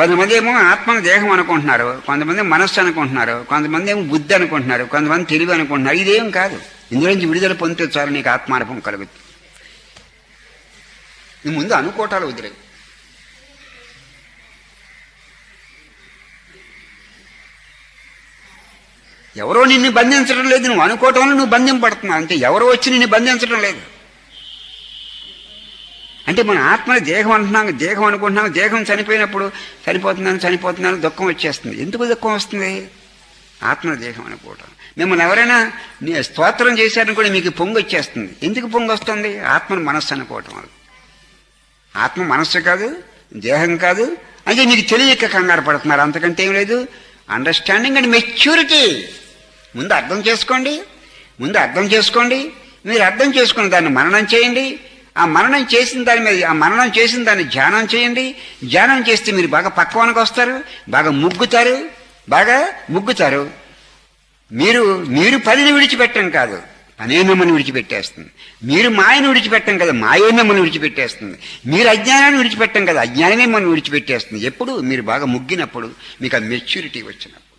కొంతమంది ఏమో ఆత్మను దేహం అనుకుంటున్నారు కొంతమంది మనస్సు అనుకుంటున్నారు కొంతమంది ఏమో బుద్ధి అనుకుంటున్నారు కొంతమంది తెలివి అనుకుంటున్నారు. ఇదేం కాదు. ఇందులోంచి విడుదల పొందితే చాలు నీకు ఆత్మానుభవం కలుగుతుంది. నీ ముందు అనుకోటాలు వదిలేవు ఎవరో నిన్ను బంధించడం లేదు నువ్వు అనుకోవటం వల్ల నువ్వు బంధింపడుతున్నావు అంటే ఎవరో వచ్చి నిన్ను బంధించడం లేదు. అంటే మన ఆత్మ దేహం అంటున్నాం దేహం అనుకుంటున్నాం దేహం చనిపోయినప్పుడు చనిపోతున్నాను చనిపోతున్నాను దుఃఖం వచ్చేస్తుంది. ఎందుకు దుఃఖం వస్తుంది? ఆత్మ దేహం అనుకోవటం. మిమ్మల్ని ఎవరైనా స్తోత్రం చేశారనుకోండి మీకు పొంగు వచ్చేస్తుంది. ఎందుకు పొంగు వస్తుంది? ఆత్మను మనస్సు అనుకోవటం అది ఆత్మ మనస్సు కాదు దేహం కాదు. అంటే మీకు తెలియక కంగారు పడుతున్నారు. అంతకంటే ఏం లేదు. అండర్స్టాండింగ్ అండ్ మెచ్యూరిటీ ముందు అర్థం చేసుకోండి. ముందు అర్థం చేసుకోండి. మీరు అర్థం చేసుకుని దాన్ని మననం చేయండి. ఆ మననం చేసిన దాని మీద ఆ మననం చేసిన దాన్ని ధ్యానం చేయండి. ధ్యానం చేస్తే మీరు బాగా పక్వానికి వస్తారు బాగా ముగ్గుతారు బాగా ముగ్గుతారు. మీరు మీరు పనిని విడిచిపెట్టం కాదు పనే మిమ్మల్ని విడిచిపెట్టేస్తుంది. మీరు మాయను విడిచిపెట్టం కదా మాయే మిమ్మల్ని విడిచిపెట్టేస్తుంది. మీరు అజ్ఞానాన్ని విడిచిపెట్టం కదా అజ్ఞానమే మిమ్మల్ని విడిచిపెట్టేస్తుంది. ఎప్పుడు? మీరు బాగా ముగ్గినప్పుడు మీకు ఆ మెచ్యూరిటీ వచ్చినప్పుడు.